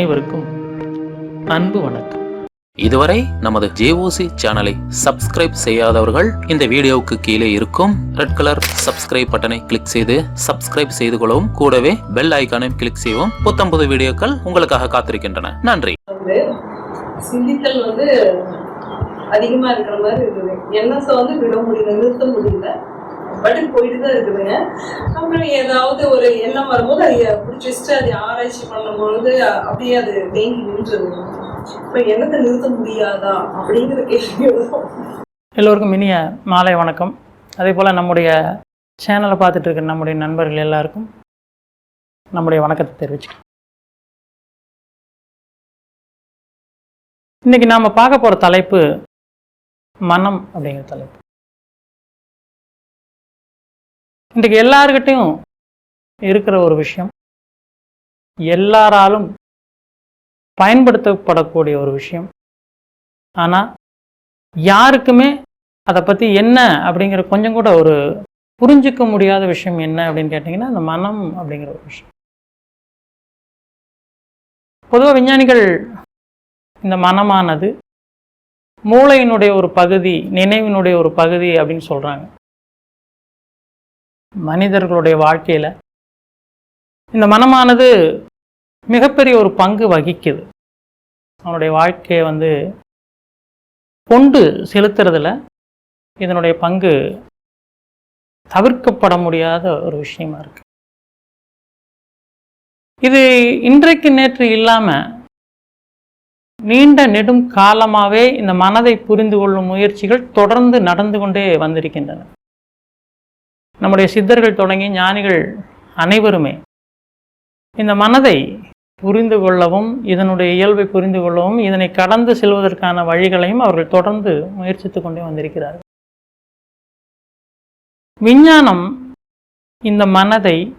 அனைவருக்கும் அன்பு வணக்கம். இதுவரை நமது ஜேஓசி சேனலை சப்ஸ்கிரைப் செய்யாதவர்கள் இந்த வீடியோவுக்கு கீழே இருக்கும் ரெட் கலர் சப்ஸ்கிரைப் பட்டனை கிளிக் செய்து சப்ஸ்கிரைப் செய்து கொள்ளவும் கூடவே பெல் ஐகானையும் கிளிக் செய்யவும் புத்தம்புது வீடியோக்கள் உங்களுக்காக காத்திருக்கின்றன. நன்றி. சிந்தித்தல் வந்து அதிகமா இருக்கிற மாதிரி இருக்குது என்எஸ் வந்து விட முடியல நிறுத்த முடியல. பட்டு போயிட்டு தான் இருக்குதுங்க. அப்புறம் ஏதாவது ஒரு எண்ணம் வரும்போது அதை பிடிச்சி வச்சுட்டு அதை ஆராய்ச்சி பண்ணும்பொழுது அப்படியே அது தேங்கி நின்றுது இப்போ எண்ணத்தை நிறுத்த முடியாதா அப்படிங்கிற கேள்வி எல்லோருக்கும் இனிய மாலை வணக்கம். அதே போல் நம்முடைய சேனலை பார்த்துட்டு இருக்கிற நம்முடைய நண்பர்கள் எல்லாருக்கும் நம்முடைய வணக்கத்தை தெரிவிச்சுக்கிறேன். இன்றைக்கி நாம் பார்க்க போகிற தலைப்பு மனம் அப்படிங்கிற தலைப்பு. இன்றைக்கு எல்லாருக்கிட்டையும் இருக்கிற ஒரு விஷயம் எல்லாராலும் பயன்படுத்தப்படக்கூடிய ஒரு விஷயம். ஆனால் யாருக்குமே அதை பற்றி என்ன அப்படிங்கிற கொஞ்சம் கூட ஒரு புரிஞ்சிக்க முடியாத விஷயம் என்ன அப்படின்னு கேட்டிங்கன்னா அந்த மனம் அப்படிங்கிற ஒரு விஷயம். பொதுவாக விஞ்ஞானிகள் இந்த மனமானது மூளையினுடைய ஒரு பகுதி நினைவினுடைய ஒரு பகுதி அப்படின்னு சொல்கிறாங்க மனிதர்களுடைய வாழ்க்கையில் இந்த மனமானது மிகப்பெரிய ஒரு பங்கு வகிக்குது. அவனுடைய வாழ்க்கையை வந்து கொண்டு செலுத்துறதுல இதனுடைய பங்கு தவிர்க்கப்பட முடியாத ஒரு விஷயமா இருக்கு. இது இன்றைக்கு நேற்று இல்லாம நீண்ட நெடும் காலமாவே இந்த மனதை புரிந்து கொள்ளும் முயற்சிகள் தொடர்ந்து நடந்து கொண்டே வந்திருக்கின்றன. நம்முடைய சித்தர்கள் தொடங்கி ஞானிகள் அனைவருமே இந்த மனதை புரிந்து கொள்ளவும் இதனுடைய இயல்பை புரிந்து கொள்ளவும் இதனை கடந்து செல்வதற்கான வழிகளையும் அவர்கள் தொடர்ந்து முயற்சித்துக் கொண்டே வந்திருக்கிறார்கள். விஞ்ஞானம் இந்த மனதை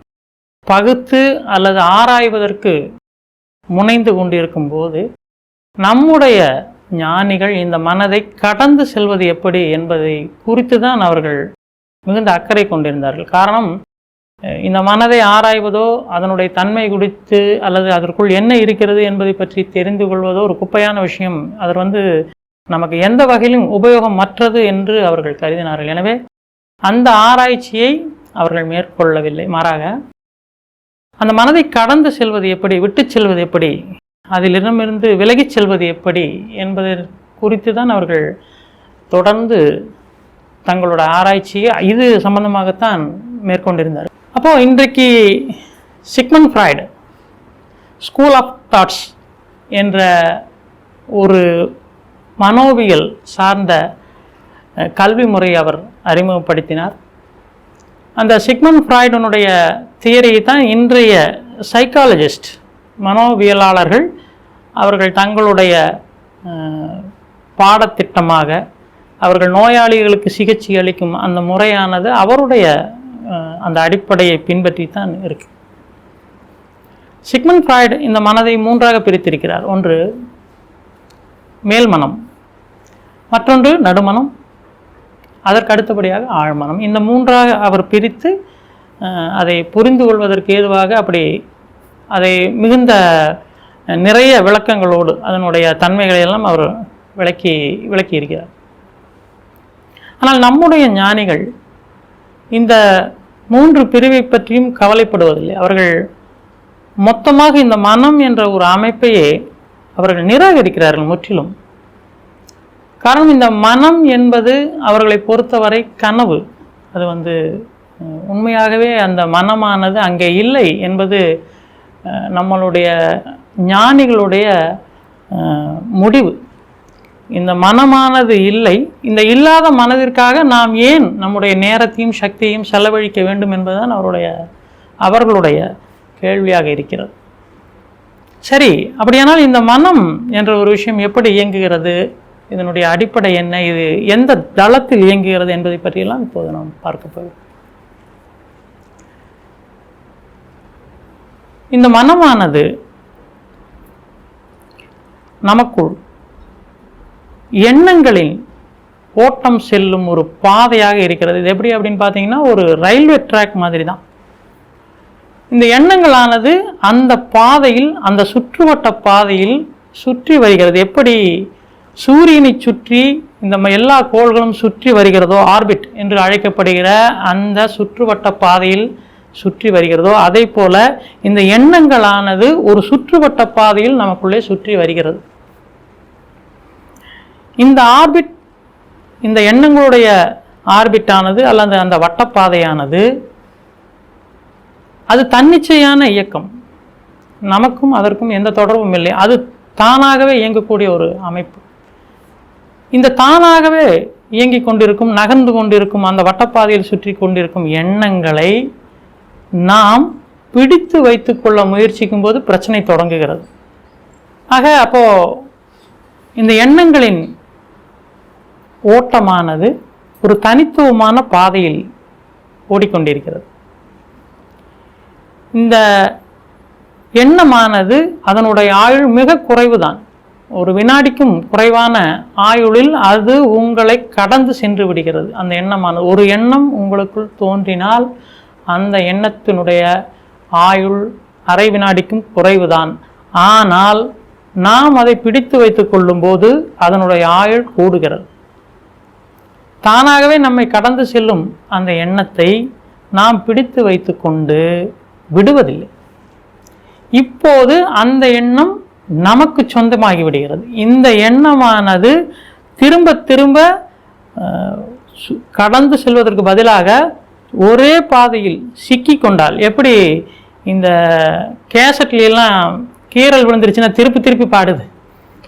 பகுத்து அல்லது ஆராய்வதற்கு முனைந்து கொண்டிருக்கும் போது நம்முடைய ஞானிகள் இந்த மனதை கடந்து செல்வது எப்படி என்பதை குறித்து தான் அவர்கள் மிகுந்த அக்கறை கொண்டிருந்தார்கள். காரணம் இந்த மனதை ஆராய்வதோ அதனுடைய தன்மை குறித்து அல்லது அதற்குள் என்ன இருக்கிறது என்பதை பற்றி தெரிந்து கொள்வதோ ஒரு குப்பையான விஷயம். அது வந்து நமக்கு எந்த வகையிலும் உபயோகமற்றது என்று அவர்கள் கருதினார்கள். எனவே அந்த ஆராய்ச்சியை அவர்கள் மேற்கொள்ளவில்லை. மாறாக அந்த மனதை கடந்து செல்வது எப்படி விட்டுச் செல்வது எப்படி அதிலிடமிருந்து விலகிச் செல்வது எப்படி என்பதை குறித்து தான் அவர்கள் தொடர்ந்து தங்களோட ஆராய்ச்சியை இது சம்பந்தமாகத்தான் மேற்கொண்டிருந்தார். அப்போது இன்றைக்கு Sigmund Freud school of thoughts என்ற ஒரு மனோவியல் சார்ந்த கல்வி முறையை அவர் அறிமுகப்படுத்தினார். அந்த சிக்மன் ஃப்ராய்டனுடைய தியரியை தான் இன்றைய சைக்காலஜிஸ்ட் மனோவியலாளர்கள் அவர்கள் தங்களுடைய பாடத்திட்டமாக அவர்கள் நோயாளிகளுக்கு சிகிச்சை அளிக்கும் அந்த முறையானது அவருடைய அந்த அடிப்படையை பின்பற்றி தான் இருக்கு. சிக்மன் ஃப்ராய்டு இந்த மனதை மூன்றாக பிரித்திருக்கிறார். ஒன்று மேல்மனம் மற்றொன்று நடுமனம் அதற்கு அடுத்தபடியாக ஆழ்மனம். இந்த மூன்றாக அவர் பிரித்து அதை புரிந்து கொள்வதற்கு ஏதுவாக அப்படி அதை மிகுந்த நிறைய விளக்கங்களோடு அதனுடைய தன்மைகளை எல்லாம் அவர் விளக்கி விளக்கி இருக்கிறார் ஆனால் நம்முடைய ஞானிகள் இந்த மூன்று பிரிவை பற்றியும் கவலைப்படுவதில்லை. அவர்கள் மொத்தமாக இந்த மனம் என்ற ஒரு அமைப்பையே அவர்கள் நிராகரிக்கிறார்கள் முற்றிலும். காரணம் இந்த மனம் என்பது அவர்களை பொறுத்தவரை கனவு. அது வந்து உண்மையாகவே அந்த மனமானது அங்கே இல்லை என்பது நம்மளுடைய ஞானிகளுடைய முடிவு. இந்த மனமானது இல்லை. இந்த இல்லாத மனதிற்காக நாம் ஏன் நம்முடைய நேரத்தையும் சக்தியையும் செலவழிக்க வேண்டும் என்பதுதான் அவருடைய அவர்களுடைய கேள்வியாக இருக்கிறது. சரி அப்படியானால் இந்த மனம் என்ற ஒரு விஷயம் எப்படி இயங்குகிறது? இதனுடைய அடிப்படை என்ன? இது எந்த தளத்தில் இயங்குகிறது என்பதை பற்றியெல்லாம் இப்போது நாம் பார்க்க போகிறோம். இந்த மனமானது நமக்குள் எண்ணங்களில் ஓட்டம் செல்லும் ஒரு பாதையாக இருக்கிறது. இது எப்படி அப்படின்னு பார்த்தீங்கன்னா ஒரு ரயில்வே ட்ராக் மாதிரி தான் இந்த எண்ணங்களானது அந்த பாதையில் அந்த சுற்றுவட்ட பாதையில் சுற்றி வருகிறது. எப்படி? சூரியனை சுற்றி இந்த எல்லா கோள்களும் சுற்றி வருகிறதோ ஆர்பிட் என்று அழைக்கப்படுகிற அந்த சுற்றுவட்ட பாதையில் சுற்றி வருகிறதோ அதே போல இந்த எண்ணங்களானது ஒரு சுற்றுவட்ட பாதையில் நமக்குள்ளே சுற்றி வருகிறது. இந்த ஆர்பிட் இந்த எண்ணங்களுடைய ஆர்பிட்டானது அல்லது அந்த வட்டப்பாதையானது அது தன்னிச்சையான இயக்கம். நமக்கும் அதற்கும் எந்த தொடர்பும் இல்லை. அது தானாகவே இயங்கக்கூடிய ஒரு அமைப்பு. இந்த தானாகவே இயங்கிக் கொண்டிருக்கும் நகர்ந்து கொண்டிருக்கும் அந்த வட்டப்பாதையில் சுற்றி கொண்டிருக்கும் எண்ணங்களை நாம் பிடித்து வைத்துக்கொள்ள முயற்சிக்கும் போது பிரச்சனை தொடங்குகிறது. ஆக அப்போது இந்த எண்ணங்களின் ஓட்டமானது ஒரு தனித்துவமான பாதையில் ஓடிக்கொண்டிருக்கிறது. இந்த எண்ணமானது அதனுடைய ஆயுள் மிக குறைவுதான். ஒரு வினாடிக்கும் குறைவான ஆயுளில் அது உங்களை கடந்து சென்று விடுகிறது. அந்த எண்ணமானது ஒரு எண்ணம் உங்களுக்குள் தோன்றினால் அந்த எண்ணத்தினுடைய ஆயுள் அரை வினாடிக்கும் குறைவுதான். ஆனால் நாம் அதை பிடித்து வைத்துக் கொள்ளும்போது அதனுடைய ஆயுள் கூடுகிறது. தானாகவே நம்மை கடந்து செல்லும் அந்த எண்ணத்தை நாம் பிடித்து வைத்துக்கொண்டு விடுவதில்லை. இப்போது அந்த எண்ணம் நமக்கு சொந்தமாகி விடுகிறது இந்த எண்ணமானது திரும்ப திரும்ப சு- கடந்து செல்வதற்கு பதிலாக ஒரே பாதையில் சிக்கி கொண்டால் எப்படி இந்த கேசட்லாம் கீரல் கீறல் விழுந்துருச்சுன்னா திருப்பி திருப்பி பாடுது.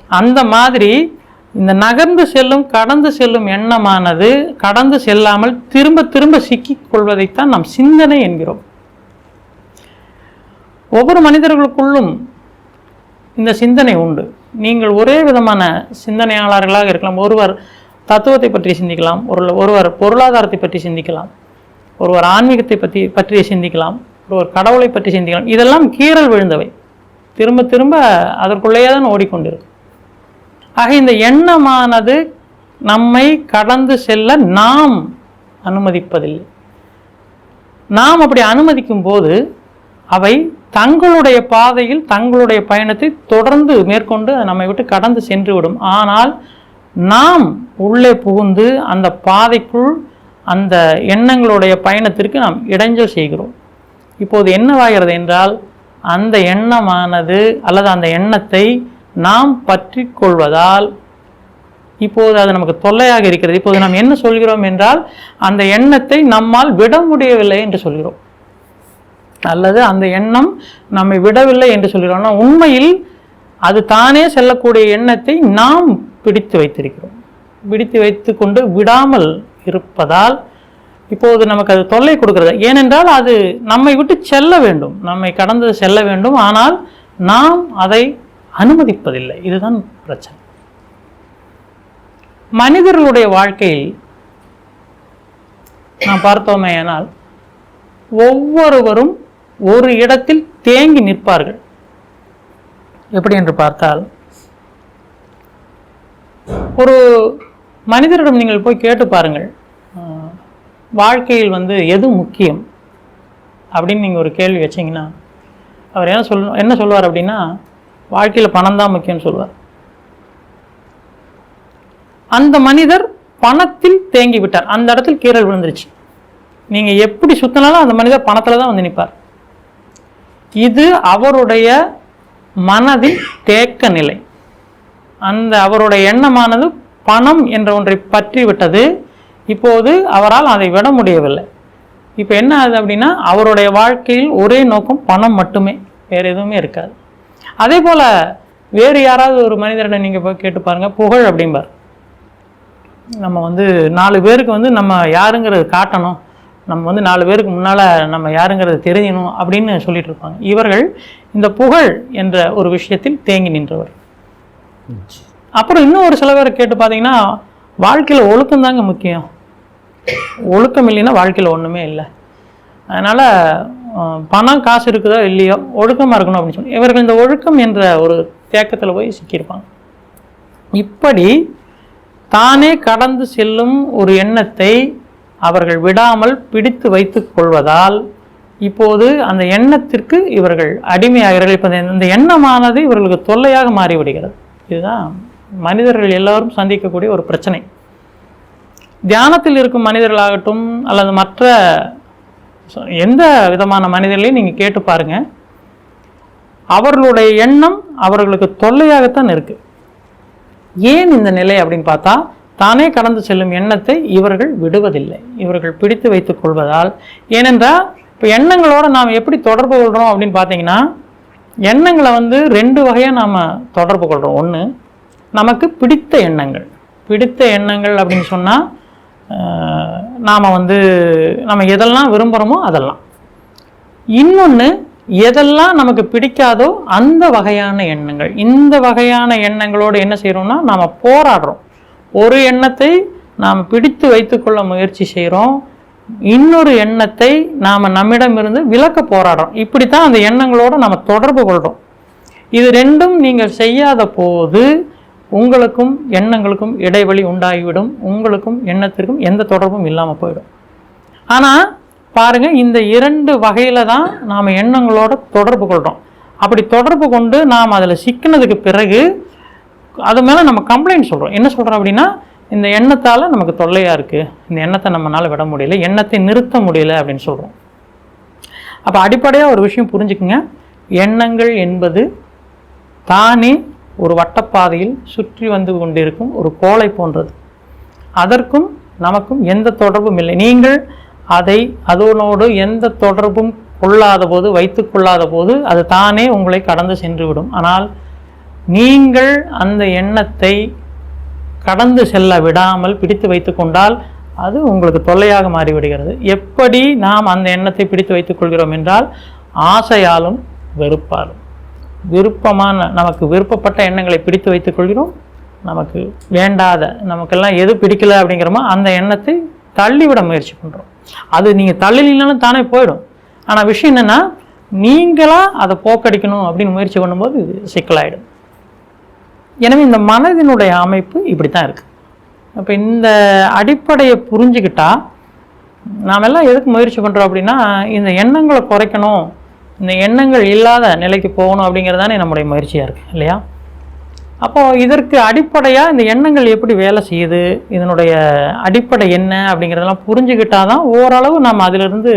அந்த மாதிரி இந்த நகர்ந்து செல்லும் கடந்து செல்லும் எண்ணமானது கடந்து செல்லாமல் திரும்ப திரும்ப சிக்கிக் கொள்வதைத்தான் நாம் சிந்தனை என்கிறோம். ஒவ்வொரு மனிதர்களுக்குள்ளும் இந்த சிந்தனை உண்டு. நீங்கள் ஒரே விதமான சிந்தனையாளர்களாக இருக்கலாம். ஒருவர் தத்துவத்தை பற்றி சிந்திக்கலாம். ஒரு ஒருவர் பொருளாதாரத்தை பற்றி சிந்திக்கலாம். ஒருவர் ஆன்மீகத்தை பற்றி பற்றி சிந்திக்கலாம். ஒருவர் கடவுளை பற்றி சிந்திக்கலாம். இதெல்லாம் கீறல் விழுந்தவை. திரும்ப திரும்ப அதற்குள்ளேயே தான் ஓடிக்கொண்டிருக்கும் ஆக இந்த எண்ணமானது நம்மை கடந்து செல்ல நாம் அனுமதிப்பதில்லை. நாம் அப்படி அனுமதிக்கும் போது அவை தங்களுடைய பாதையில் தங்களுடைய பயணத்தை தொடர்ந்து மேற்கொண்டு நம்மை விட்டு கடந்து சென்று விடும் ஆனால் நாம் உள்ளே புகுந்து அந்த பாதைக்குள் அந்த எண்ணங்களுடைய பயணத்திற்கு நாம் இடைஞ்சல் செய்கிறோம். இப்போது என்னவாகிறது என்றால் அந்த எண்ணமானது அல்லது அந்த எண்ணத்தை நாம் பற்றி கொள்வதால் இப்போது அது நமக்கு தொல்லையாக இருக்கிறது. இப்போது நாம் என்ன சொல்கிறோம் என்றால் அந்த எண்ணத்தை நம்மால் விட முடியவில்லை என்று சொல்கிறோம். அல்லது அந்த எண்ணம் நம்மை விடவில்லை என்று சொல்கிறோம். உண்மையில் அது தானே செல்லக்கூடிய எண்ணத்தை நாம் பிடித்து வைத்திருக்கிறோம். பிடித்து வைத்துக்கொண்டு விடாமல் இருப்பதால் இப்போது நமக்கு அது தொல்லை கொடுக்கிறது. ஏனென்றால் அது நம்மை விட்டு செல்ல வேண்டும். நம்மை கடந்து செல்ல வேண்டும். ஆனால் நாம் அதை அனுமதிப்பதில்லை. இதுதான் பிரச்சனை. மனிதர்களுடைய வாழ்க்கையில் நாம் பார்த்தோமேயானால் ஒவ்வொருவரும் ஒரு இடத்தில் தேங்கி நிற்பார்கள். எப்படி என்று பார்த்தால் ஒரு மனிதரிடம் நீங்கள் போய் கேட்டு பாருங்கள் வாழ்க்கையில் வந்து எது முக்கியம்? அப்படின்னு நீங்கள் ஒரு கேள்வி வச்சீங்கன்னா அவர் என்ன சொல் என்ன சொல்லுவார் அப்படின்னா வாழ்க்கையில் பணம் தான் முக்கியம்னு சொல்லுவார். அந்த மனிதர் பணத்தில் தேங்கி விட்டார். அந்த இடத்தில் கீறல் விழுந்துருச்சு. நீங்கள் எப்படி சுத்தினாலும் அந்த மனிதர் பணத்தில் தான் வந்து நிற்பார் இது அவருடைய மனதின் தேக்க நிலை. அந்த அவருடைய எண்ணமானது பணம் என்ற ஒன்றை பற்றி விட்டது இப்போது அவரால் அதை விட முடியவில்லை. இப்போ என்ன ஆகுது அப்படின்னா அவருடைய வாழ்க்கையில் ஒரே நோக்கம் பணம் மட்டுமே. வேறு எதுவுமே இருக்காது. அதே போல் வேறு யாராவது ஒரு மனிதரிடம் நீங்கள் போய் கேட்டு பாருங்கள் புகழ் அப்படிம்பார். நம்ம வந்து நாலு பேருக்கு வந்து நம்ம யாருங்கிறது காட்டணும். நம்ம வந்து நாலு பேருக்கு முன்னால் நம்ம யாருங்கிறது தெரியணும் அப்படின்னு சொல்லிட்டு இருப்பாங்க. இவர்கள் இந்த புகழ் என்ற ஒரு விஷயத்தில் தேங்கி நின்றவர். அப்புறம் இன்னும் ஒரு சில பேர் கேட்டு பார்த்தீங்கன்னா வாழ்க்கையில் ஒழுக்கம் தாங்க முக்கியம். ஒழுக்கம் இல்லைன்னா வாழ்க்கையில் ஒன்றுமே இல்லை. அதனால் பணம் காசு இருக்குதோ இல்லையோ ஒழுக்கமாக இருக்கணும் அப்படின்னு சொல்லி. இவர்கள் இந்த ஒழுக்கம் என்ற ஒரு தேக்கத்தில் போய் சிக்கியிருப்பாங்க. இப்படி தானே கடந்து செல்லும் ஒரு எண்ணத்தை அவர்கள் விடாமல் பிடித்து வைத்து கொள்வதால் இப்போது அந்த எண்ணத்திற்கு இவர்கள் அடிமையாகிறார்கள். இப்போ இந்த- எண்ணமானது இவர்களுக்கு தொல்லையாக மாறிவிடுகிறது. இதுதான் மனிதர்கள் எல்லோரும் சந்திக்கக்கூடிய ஒரு பிரச்சனை. தியானத்தில் இருக்கும் மனிதர்களாகட்டும் அல்லது மற்ற ஸோ எந்த விதமான மனிதர்களையும் நீங்கள் கேட்டு பாருங்க. அவர்களுடைய எண்ணம் அவர்களுக்கு தொல்லையாகத்தான் இருக்கு. ஏன் இந்த நிலை அப்படின்னு பார்த்தா தானே கடந்து செல்லும் எண்ணத்தை இவர்கள் விடுவதில்லை. இவர்கள் பிடித்து வைத்துக் கொள்வதால். ஏனென்றால் இப்போ எண்ணங்களோட நாம் எப்படி தொடர்பு கொள்கிறோம் அப்படின்னு பார்த்தீங்கன்னா எண்ணங்களை வந்து ரெண்டு வகையாக நாம் தொடர்பு கொள்கிறோம் ஒன்று நமக்கு பிடித்த எண்ணங்கள். பிடித்த எண்ணங்கள் அப்படின்னு சொன்னால் நாம் வந்து நம்ம எதெல்லாம் விரும்புகிறோமோ அதெல்லாம். இன்னொன்று எதெல்லாம் நமக்கு பிடிக்காதோ அந்த வகையான எண்ணங்கள். இந்த வகையான எண்ணங்களோடு என்ன செய்கிறோம்னா நாம் போராடுறோம். ஒரு எண்ணத்தை நாம் பிடித்து வைத்துக்கொள்ள முயற்சி செய்கிறோம் இன்னொரு எண்ணத்தை நாம் நம்மிடமிருந்து விலக்க போராடுறோம். இப்படி தான் அந்த எண்ணங்களோடு நம்ம தொடர்பு கொள்கிறோம் இது ரெண்டும் நீங்கள் செய்யாத போது உங்களுக்கும் எண்ணங்களுக்கும் இடைவெளி உண்டாகிவிடும். உங்களுக்கும் எண்ணத்திற்கும் எந்த தொடர்பும் இல்லாமல் போயிடும். ஆனால் பாருங்க இந்த இரண்டு வகையில் தான் நாம் எண்ணங்களோட தொடர்பு கொள்கிறோம் அப்படி தொடர்பு கொண்டு நாம் அதில் சிக்கினதுக்கு பிறகு அது மேலே நம்ம கம்ப்ளைண்ட் சொல்கிறோம் என்ன சொல்கிறோம் அப்படின்னா இந்த எண்ணத்தால் நமக்கு தொல்லையாக இருக்குது இந்த எண்ணத்தை நம்மளால் விட முடியல. எண்ணத்தை நிறுத்த முடியல அப்படின்னு சொல்கிறோம் அப்போ அடிப்படையாக ஒரு விஷயம் புரிஞ்சுக்குங்க. எண்ணங்கள் என்பது தானே ஒரு வட்டப்பாதையில் சுற்றி வந்து கொண்டிருக்கும் ஒரு கோலை போன்றது. அதற்கும் நமக்கும் எந்த தொடர்பும் இல்லை. நீங்கள் அதை அதனோடு எந்த தொடர்பும் கொள்ளாத போது வைத்து கொள்ளாத போது அது தானே உங்களை கடந்து சென்றுவிடும். ஆனால் நீங்கள் அந்த எண்ணத்தை கடந்து செல்ல விடாமல் பிடித்து வைத்து கொண்டால் அது உங்களுக்கு தொல்லையாக மாறிவிடுகிறது. எப்படி நாம் அந்த எண்ணத்தை பிடித்து வைத்துக் கொள்கிறோம் என்றால் ஆசையாலும் வெறுப்பாலும். விருப்பமான நமக்கு விருப்பப்பட்ட எண்ணங்களை பிடித்து வைத்துக் கொள்கிறோம். நமக்கு வேண்டாத நமக்கெல்லாம் எது பிடிக்கல அப்படிங்கிறோமோ அந்த எண்ணத்தை தள்ளிவிட முயற்சி பண்ணுறோம் அது நீங்கள் தள்ளலினாலும் தானே போயிடும். ஆனால் விஷயம் என்னென்னா நீங்களாக அதை போக்கடிக்கணும் அப்படின்னு முயற்சி பண்ணும்போது இது சிக்கலாயிடும். எனவே இந்த மனதினுடைய அமைப்பு இப்படி தான் இருக்குது அப்போ இந்த அடிப்படையை புரிஞ்சுக்கிட்டால் நாம் எல்லாம் எதுக்கு முயற்சி பண்ணுறோம் அப்படின்னா இந்த எண்ணங்களை குறைக்கணும் இந்த எண்ணங்கள் இல்லாத நிலைக்கு போகணும் அப்படிங்கிறது தானே நம்முடைய முயற்சியாக இருக்குது இல்லையா? அப்போது இதற்கு அடிப்படையாக இந்த எண்ணங்கள் எப்படி வேலை செய்யுது? இதனுடைய அடிப்படை என்ன அப்படிங்கிறதெல்லாம் புரிஞ்சுக்கிட்டா தான் ஓரளவு நம்ம அதிலிருந்து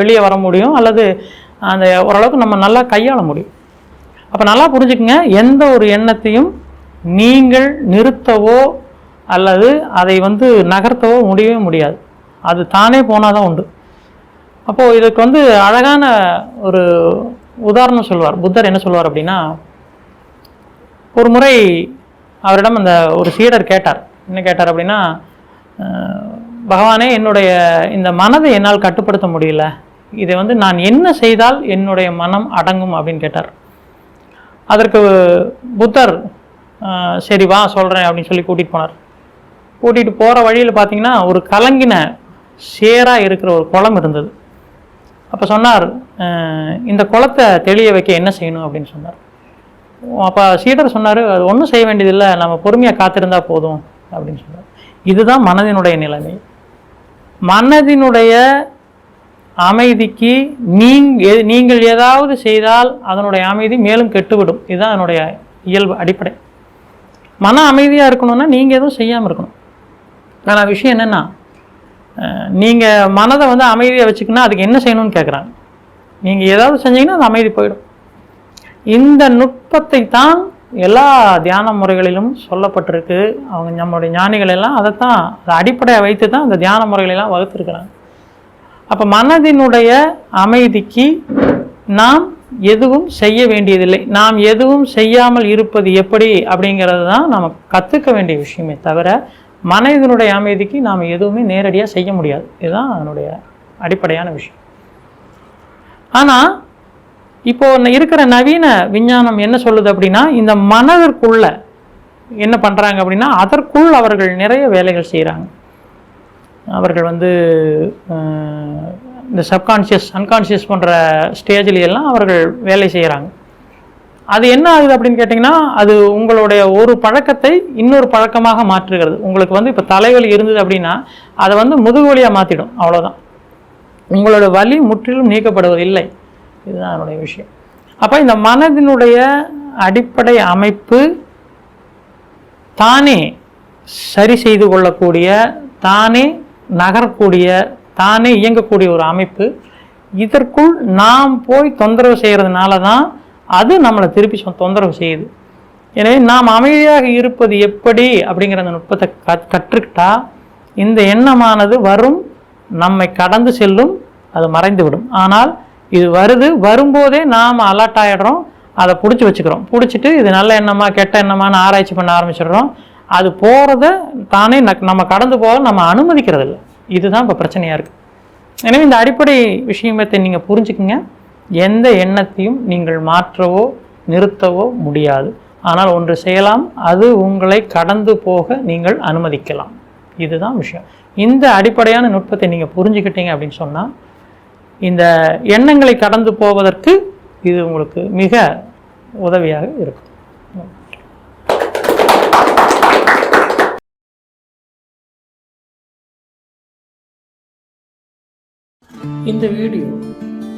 வெளியே வர முடியும் அல்லது அந்த ஓரளவுக்கு நம்ம நல்லா கையாள முடியும். அப்போ நல்லா புரிஞ்சுக்குங்க எந்த ஒரு எண்ணத்தையும் நீங்கள் நிறுத்தவோ அல்லது அதை வந்து நகர்த்தவோ முடியவே முடியாது. அது தானே போனால் தான் உண்டு. அப்போது இதுக்கு வந்து அழகான ஒரு உதாரணம் சொல்வார். புத்தர் என்ன சொல்வார் அப்படின்னா ஒரு முறை அவரிடம் அந்த ஒரு சீடர் கேட்டார். என்ன கேட்டார் அப்படின்னா பகவானே என்னுடைய இந்த மனதை என்னால் கட்டுப்படுத்த முடியல. இதை வந்து நான் என்ன செய்தால் என்னுடைய மனம் அடங்கும்? அப்படின்னு கேட்டார். அதற்கு புத்தர் சரி வா சொல்கிறேன் அப்படின்னு சொல்லி கூட்டிகிட்டு போனார். கூட்டிகிட்டு போகிற வழியில் பார்த்தீங்கன்னா ஒரு கலங்கின சேராக இருக்கிற ஒரு குளம் இருந்தது. அப்போ சொன்னார் இந்த குளத்தை தெளிய வைக்க என்ன செய்யணும்? அப்படின்னு சொன்னார். அப்போ சீடர் சொன்னார் அது ஒன்றும் செய்ய வேண்டியதில்லை நம்ம பொறுமையாக காத்திருந்தா போதும் அப்படின்னு சொன்னார். இதுதான் மனதினுடைய நிலைமை. மனதினுடைய அமைதிக்கு நீங்க நீங்கள் ஏதாவது செய்தால் அதனுடைய அமைதி மேலும் கெட்டுவிடும். இதுதான் அதனுடைய இயல்பு அடிப்படை. மன அமைதியாக இருக்கணும்னா நீங்கள் எதுவும் செய்யாமல் இருக்கணும். ஆனால் விஷயம் என்னென்னா நீங்கள் மனதை வந்து அமைதியாக வச்சுக்கணும் அதுக்கு என்ன செய்யணும்னு கேட்குறாங்க நீங்கள் ஏதாவது செஞ்சீங்கன்னா அது அமைதி போயிடும். இந்த நுட்பத்தை தான் எல்லா தியான முறைகளிலும் சொல்லப்பட்டிருக்கு. அவங்க நம்மளுடைய ஞானிகள் எல்லாம் அதைத்தான் அதை அடிப்படையாக வைத்து தான் அந்த தியான முறைகளெல்லாம் வகுத்துருக்குறாங்க. அப்போ மனதினுடைய அமைதிக்கு நாம் எதுவும் செய்ய வேண்டியதில்லை. நாம் எதுவும் செய்யாமல் இருப்பது எப்படி அப்படிங்கிறது தான் நம்ம கற்றுக்க வேண்டிய விஷயமே தவிர மனதினுடைய அமைதிக்கு நாம் எதுவுமே நேரடியாக செய்ய முடியாது. இதுதான் அதனுடைய அடிப்படையான விஷயம். ஆனால் இப்போ இருக்கிற நவீன விஞ்ஞானம் என்ன சொல்லுது அப்படின்னா இந்த மனதிற்குள்ள என்ன பண்ணுறாங்க அப்படின்னா அதற்குள் அவர்கள் நிறைய வேலைகள் செய்கிறாங்க அவர்கள் வந்து இந்த சப்கான்ஷியஸ் அன்கான்ஷியஸ் போன்ற ஸ்டேஜில் எல்லாம் அவர்கள் வேலை செய்கிறாங்க அது என்ன ஆகுது அப்படின்னு கேட்டிங்கன்னா அது உங்களுடைய ஒரு பழக்கத்தை இன்னொரு பழக்கமாக மாற்றுகிறது. உங்களுக்கு வந்து இப்போ தலைவலி இருந்தது அப்படின்னா அதை வந்து முதுகு வலியாக மாற்றிடும் அவ்வளோதான் உங்களோட வலி முற்றிலும் நீக்கப்படுவதில்லை இதுதான் என்னுடைய விஷயம். அப்போ இந்த மனதினுடைய அடிப்படை அமைப்பு தானே சரி செய்து கொள்ளக்கூடிய தானே நகரக்கூடிய தானே இயங்கக்கூடிய ஒரு அமைப்பு. இதற்குள் நாம் போய் தொந்தரவு செய்கிறதுனால தான் அது நம்மளை திருப்பி தொந்தரவு செய்யுது. எனவே நாம் அமைதியாக இருப்பது எப்படி அப்படிங்கிற அந்த நுட்பத்தை கத் கற்றுக்கிட்டா இந்த எண்ணமானது வரும் நம்மை கடந்து செல்லும் அது மறைந்து விடும் ஆனால் இது வருது வரும்போதே நாம் அலர்ட் ஆகிடுறோம் அதை பிடிச்சி வச்சுக்கிறோம். பிடிச்சிட்டு இது நல்ல எண்ணமா கெட்ட எண்ணமான்னு ஆராய்ச்சி பண்ண ஆரம்பிச்சிடுறோம். அது போகிறத தானே நக்- நம்ம கடந்து போக நம்ம அனுமதிக்கிறது இல்லை இதுதான் இப்போ பிரச்சனையாக இருக்குது எனவே இந்த அடிப்படை விஷயத்தை நீங்கள் புரிஞ்சுக்குங்க. எந்த எண்ணத்தையும் நீங்கள் மாற்றவோ நிறுத்தவோ முடியாது. ஆனால் ஒன்று செய்யலாம் அது உங்களை கடந்து போக நீங்கள் அனுமதிக்கலாம். இதுதான் விஷயம். இந்த அடிப்படையான நுட்பத்தை நீங்கள் புரிஞ்சுக்கிட்டீங்க அப்படின்னு சொன்னால் இந்த எண்ணங்களை கடந்து போவதற்கு இது உங்களுக்கு மிக உதவியாக இருக்கும். இந்த வீடியோ